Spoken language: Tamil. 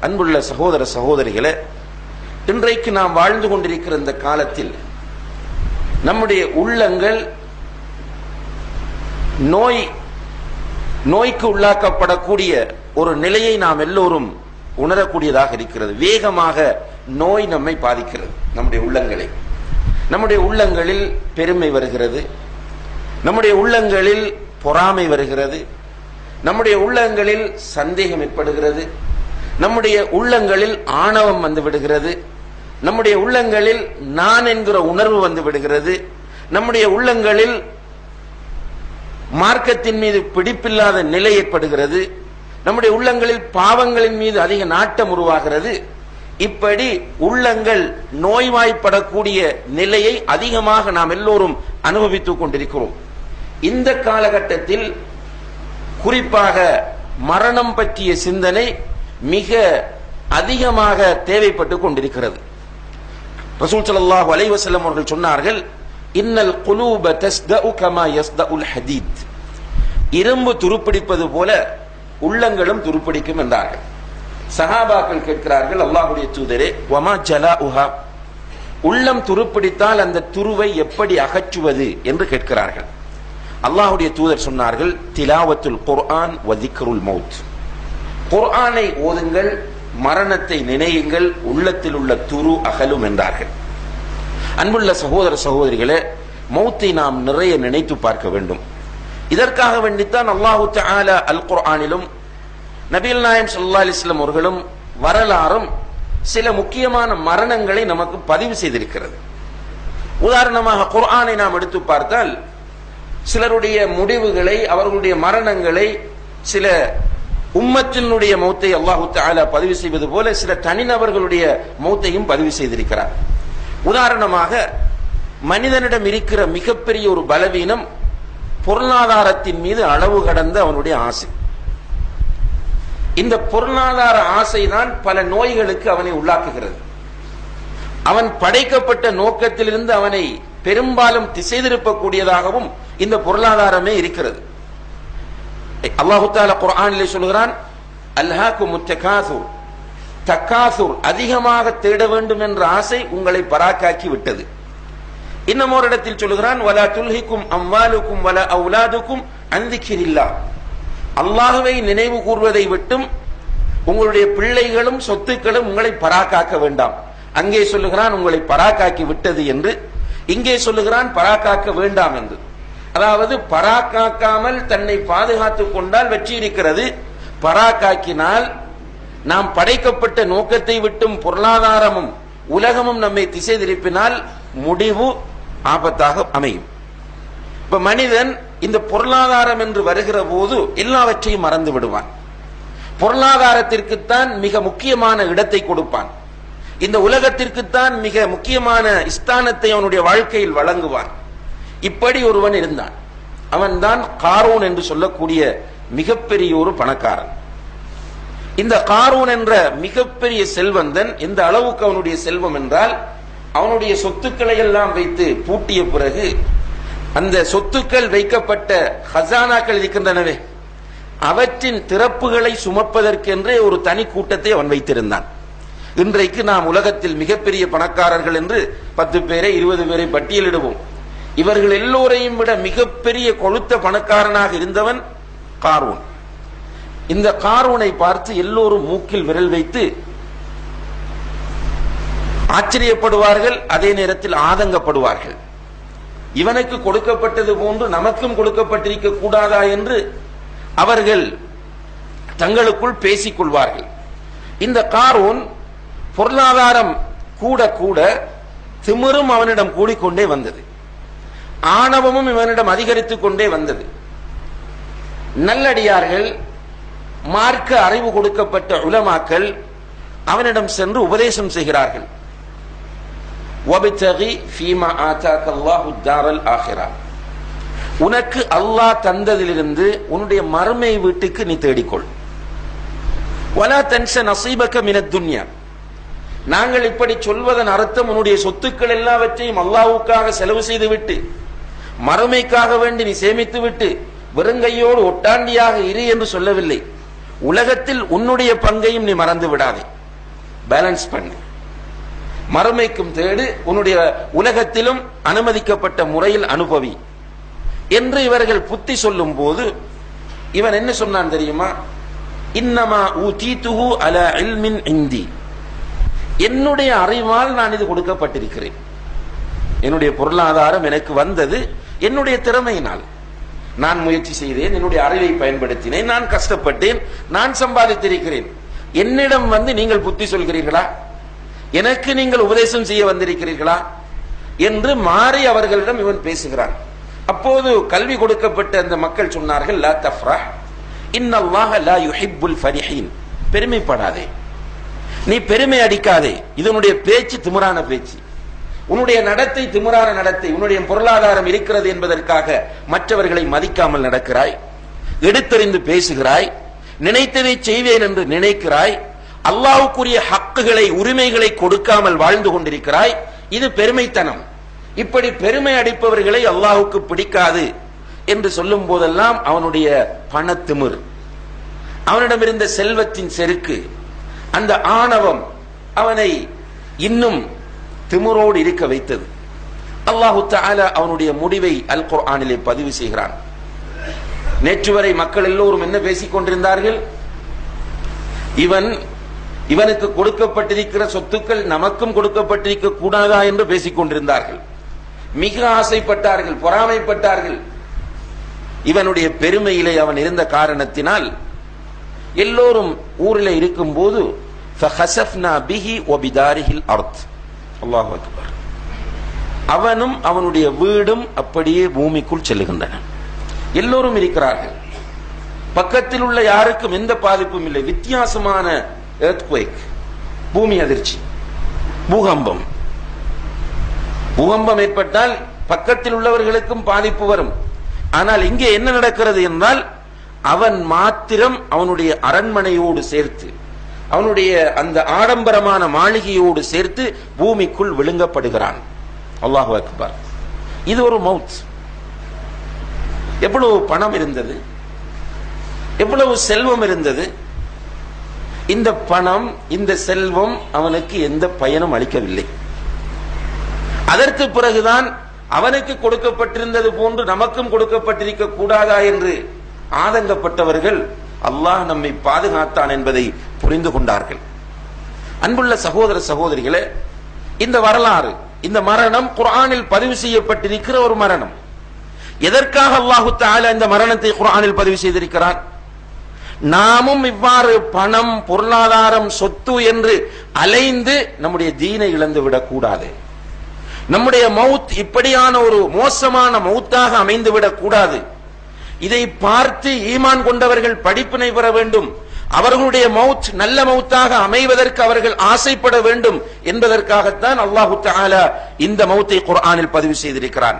அன்புள்ள சகோதர சகோதரிகளே இன்றைக்கு நாம் வாழ்ந்து கொண்டிருக்கிற இந்த காலத்தில் நம்முடைய உள்ளங்கள் நோய் நோய்க்கு உள்ளாக்கப்படக்கூடிய ஒரு நிலையை நாம் எல்லோரும் உணரக்கூடியதாக இருக்கிறது. வேகமாக நோய் நம்மை பாதிக்கிறது நம்முடைய உள்ளங்களை. நம்முடைய உள்ளங்களில் பெருமை வருகிறது. நம்முடைய உள்ளங்களில் பொறாமை வருகிறது. நம்முடைய உள்ளங்களில் சந்தேகம் ஏற்படுகிறது. நம்முடைய உள்ளங்களில் ஆணவம் வந்து விடுகிறது. நம்முடைய உள்ளங்களில் நான் என்கிற உணர்வு வந்து விடுகிறது. நம்முடைய உள்ளங்களில் மார்க்கத்தின் மீது பிடிப்பில்லாத நிலை ஏற்படுகிறது. நம்முடைய உள்ளங்களில் பாவங்களின் மீது அதிக நாட்டம் உருவாகிறது. இப்படி உள்ளங்கள் நோய்வாய்ப்படக்கூடிய நிலையை அதிகமாக நாம் எல்லோரும் அனுபவித்துக் கொண்டிருக்கிறோம். இந்த காலகட்டத்தில் குறிப்பாக மரணம் பற்றிய சிந்தனை மிக அதிகமாக தேவைப்பட்டு கொண்டிருக்கிறது. ரசூல் சல்லாஹ் அலைவசல்லம் அவர்கள் சொன்னார்கள் இன்னல் குலூப தஸ்தஉ கமா யஸ்தஉல் ஹதீத். இரும்பு துருப்பிடிப்பது போல உள்ளங்களும் துருப்பிடிக்கும் என்றார்கள். சஹாபாக்கள் கேட்கிறார்கள் அல்லாஹுடைய தூதரே வமா ஜலாஉஹா? உள்ளம் துருப்பிடித்தால் அந்த துருவை எப்படி அகற்றுவது என்று கேட்கிறார்கள். அல்லாஹுடைய தூதர் சொன்னார்கள் திலாவத்துல் குர்ஆன் வதிக்கருல் திக்ருல் மௌத். குர்ஆனை ஓதுங்கள் மரணத்தை நினையுங்கள் உள்ளத்தில் உள்ள துரு அகலும் என்றார்கள். அன்புள்ள சகோதர சகோதரிகளே மௌத்தை நாம் நிறைய நினைத்து பார்க்க வேண்டும். இதற்காக வேண்டித்தான் அல்லாஹு தஆலா அல் குர்ஆனிலும் நபீல் நாயம் சல்லா அலைஹி அவர்களும் வரலாறும் சில முக்கியமான மரணங்களை நமக்கு பதிவு செய்திருக்கிறது. உதாரணமாக குர்ஆனை நாம் எடுத்து பார்த்தால் சிலருடைய முடிவுகளை அவர்களுடைய மரணங்களை சில உம்மத்தினுடைய மௌத்தை அல்லாஹு தஆலா பதிவு செய்வது போல சில தனிநபர்களுடைய மௌத்தையும் பதிவு செய்திருக்கிறார். உதாரணமாக மனிதனிடம் இருக்கிற மிகப்பெரிய ஒரு பலவீனம் பொருளாதாரத்தின் மீது அளவு கடந்த அவனுடைய ஆசை. இந்த பொருளாதார ஆசைதான் பல நோய்களுக்கு அவனை உள்ளாக்குகிறது. அவன் படைக்கப்பட்ட நோக்கத்திலிருந்து அவனை பெரும்பாலும் திசை திருப்பக்கூடியதாகவும் இந்த பொருளாதாரமே இருக்கிறது. அல்லாஹு தாலா குரானிலே சொல்கிறான் அல்ஹாக்கு முத்தகாசுர் தக்காசூர் அதிகமாக தேட வேண்டும் என்ற ஆசை உங்களை பராக்காக்கி விட்டது. இன்னும் ஒரு இடத்தில் சொல்கிறான் வலா துல்ஹிக்கும் அம்வாலுக்கும் வல அவுலாதுக்கும் அந்திக்கிரில்லா அல்லாஹுவை நினைவு கூர்வதை விட்டும் உங்களுடைய பிள்ளைகளும் சொத்துக்களும் உங்களை பராக்காக்க வேண்டாம். அங்கே சொல்லுகிறான் உங்களை பராக்காக்கி விட்டது என்று. இங்கே சொல்லுகிறான் பராக்காக்க வேண்டாம் என்று. அதாவது பராக்காக்காமல் தன்னை பாதுகாத்துக் கொண்டால் வெற்றி இருக்கிறது. பராக்காக்கினால் நாம் படைக்கப்பட்ட நோக்கத்தை விட்டும் பொருளாதாரமும் உலகமும் நம்மை திசை திருப்பினால் முடிவு ஆபத்தாக அமையும். இப்ப மனிதன் இந்த பொருளாதாரம் என்று வருகிற போது எல்லாவற்றையும் மறந்து விடுவான். பொருளாதாரத்திற்குத்தான் மிக முக்கியமான இடத்தை கொடுப்பான். இந்த உலகத்திற்குத்தான் மிக முக்கியமான ஸ்தானத்தை அவனுடைய வாழ்க்கையில் வழங்குவான். இப்படி ஒருவன் இருந்தான். அவன்தான் காரூன் என்று சொல்லக்கூடிய மிகப்பெரிய ஒரு பணக்காரன். இந்த காரூன் என்ற மிகப்பெரிய செல்வந்தன் எந்த அளவுக்கு அவனுடைய செல்வம் என்றால் அவனுடைய சொத்துக்களை எல்லாம் வைத்து பூட்டிய பிறகு அந்த சொத்துக்கள் வைக்கப்பட்ட ஹசானாக்கள் இருக்கின்றனவே அவற்றின் திறப்புகளை சுமப்பதற்கென்றே ஒரு தனி கூட்டத்தை அவன் வைத்திருந்தான். இன்றைக்கு நாம் உலகத்தில் மிகப்பெரிய பணக்காரர்கள் என்று பத்து பேரை இருபது பேரை பட்டியலிடுவோம். இவர்கள் எல்லோரையும் விட மிகப்பெரிய கொழுத்த பணக்காரனாக இருந்தவன் காரூன். இந்த காரூனை பார்த்து எல்லோரும் மூக்கில் விரல் வைத்து ஆச்சரியப்படுவார்கள் அதே நேரத்தில் ஆதங்கப்படுவார்கள். இவனுக்கு கொடுக்கப்பட்டது போன்று நமக்கும் கொடுக்கப்பட்டிருக்க கூடாதா என்று அவர்கள் தங்களுக்குள் பேசிக் கொள்வார்கள் இந்த காரூன் பொருளாதாரம் கூட கூட திமிரும் அவனிடம் கூடிக்கொண்டே வந்தது. ஆணவமும் இவனிடம் அதிகரித்துக் கொண்டே வந்தது. நல்லடியார்கள் மார்க்க அறிவு கொடுக்கப்பட்ட உலமாக்கள் அவனிடம் சென்று உபதேசம் செய்கிறார்கள். உனக்கு அல்லாஹ் தந்ததிலிருந்து உன்னுடைய மறுமை வீட்டுக்கு நீ தேடிக்கொள். வலா தன்ச நசீபக்க மின துன்யா. நாங்கள் இப்படி சொல்வதன் அர்த்தம் உன்னுடைய சொத்துக்கள் எல்லாவற்றையும் அல்லாவுக்காக செலவு செய்துவிட்டு மறுமைக்காக வேண்டி நீ சேமித்து விட்டு வெறுங்கையோடு ஒட்டாண்டியாக இரு என்று சொல்லவில்லை. உலகத்தில் உன்னுடைய பங்கையும் நீ மறந்து விடாதே. பேலன்ஸ் பண்ணு. மறுமைக்கும் தேடு உன்னுடைய உலகத்திலும் அனுமதிக்கப்பட்ட முறையில் அனுபவி. என்று இவர்கள் புத்தி சொல்லும் போது இவன் என்ன சொன்னான் தெரியுமா? இன்னமா ஊதீத்துஹு அல இல்மின் இந்தி. என்னுடைய அறிவால் நான் இது கொடுக்கப்பட்டிருக்கிறேன். என்னுடைய பொருளாதாரம் எனக்கு வந்தது என்னுடைய திறமையினால். நான் முயற்சி செய்தேன் என்னுடைய அறிவை பயன்படுத்தினேன் நான் கஷ்டப்பட்டேன் நான் சம்பாதித்திருக்கிறேன். என்னிடம் வந்து நீங்கள் புத்தி சொல்கிறீர்களா? எனக்கு நீங்கள் உபதேசம் செய்ய வந்திருக்கிறீர்களா? என்று மாறி அவர்களிடம் இவன் பேசுகிறான். அப்போது கல்வி கொடுக்கப்பட்ட அந்த மக்கள் சொன்னார்கள் லா தஃப்ரஹ் இன்னல்லாஹ லா யுஹிப்புல் ஃபரிஹீன். பெருமைப்படாதே. நீ பெருமை அடிக்காதே. இதனுடைய பேச்சு திமுறான பேச்சு. உன்னுடைய நடத்தை திமிரான நடத்தை உன்னுடைய பொருளாதாரம் இருக்கிறது என்பதற்காக மற்றவர்களை மதிக்காமல் நடக்கிறாய். எடுத்தறிந்து பேசுகிறாய். நினைத்ததை செய்வேன் என்று நினைக்கிறாய். அல்லாவுக்குரிய ஹக்குகளை உரிமைகளை கொடுக்காமல் வாழ்ந்து கொண்டிருக்கிறாய். இது பெருமைத்தனம். இப்படி பெருமை அடிப்பவர்களை அல்லாஹுக்கு பிடிக்காது என்று சொல்லும் போதெல்லாம் அவனுடைய பணத்திமிர். அவனிடம் இருந்த செல்வத்தின் செருக்கு. அந்த ஆணவம் அவனை இன்னும் திமுரோடு இருக்க வைத்தது. அல்லாஹு தஆலா அவனுடைய முடிவை அல் குர்ஆனிலே பதிவு செய்கிறான். நேற்று வரை மக்கள் எல்லோரும் என்ன பேசிக் கொண்டிருந்தார்கள்? இவன் இவனுக்கு கொடுக்கப்பட்டிருக்கிற சொத்துக்கள் நமக்கும் கொடுக்கப்பட்டிருக்க கூடாதா என்று பேசிக் கொண்டிருந்தார்கள். மிக ஆசைப்பட்டார்கள் பொறாமைப்பட்டார்கள். இவனுடைய பெருமையிலே அவன் இருந்த காரணத்தினால் எல்லோரும் ஊரில் இருக்கும் போது பிஹி ஒபிதாரிஹில் அர்த். அல்லாஹ் அக்பர். அவனும் அவனுடைய வீடும் அப்படியே பூமிக்குள் செல்லுகின்றன. எல்லோரும் இருக்கிறார்கள். பக்கத்தில் உள்ள யாருக்கும் எந்த பாதிப்பும் இல்லை. வித்தியாசமான earthquake பூமி அதிர்ச்சி பூகம்பம். பூகம்பம் ஏற்பட்டால் பக்கத்தில் உள்ளவர்களுக்கும் பாதிப்பு வரும். ஆனால் இங்கே என்ன நடக்கிறது என்றால் அவன் மாத்திரம் அவனுடைய அரண்மனையோடு சேர்த்து அவனுடைய அந்த ஆடம்பரமான மாளிகையோடு சேர்த்து பூமிக்குள் விழுங்கப்படுகிறான். அல்லாஹு அக்பர். இது ஒரு மவுத். எவ்வளவு பணம் இருந்தது? எவ்வளவு செல்வம் இருந்தது? இந்த பணம் இந்த செல்வம் அவனுக்கு எந்த பயனும் அளிக்கவில்லை. அதற்கு பிறகுதான் அவனுக்கு கொடுக்கப்பட்டிருந்தது போன்று நமக்கும் கொடுக்கப்பட்டிருக்க கூடாதா என்று ஆதங்கப்பட்டவர்கள் அல்லாஹ் நம்மை பாதுகாத்தான் என்பதை புரிந்து கொண்டார்கள். அன்புள்ள சகோதர சகோதரிகளே இந்த வரலாறு இந்த மரணம் குரானில் பதிவு செய்யப்பட்டிருக்கிற ஒரு மரணம். எதற்காக அல்லாஹு தஆலா இந்த மரணத்தை குரானில் பதிவு செய்திருக்கிறார்? நாமும் இவ்வாறு பணம் பொருளாதாரம் சொத்து என்று அலைந்து நம்முடைய தீனை இழந்து விடக்கூடாது. நம்முடைய மவுத் இப்படியான ஒரு மோசமான மவுத்தாக அமைந்து விடக்கூடாது. இதை பார்த்து ஈமான் கொண்டவர்கள் படிப்பினை பெற வேண்டும். அவர்களுடைய மவுத் நல்ல மவுத்தாக அமைவதற்கு அவர்கள் ஆசைப்பட வேண்டும் என்பதற்காகத்தான் அல்லாஹு தாலா இந்த மவுத்தை குர்ஆனில் பதிவு செய்திருக்கிறான்.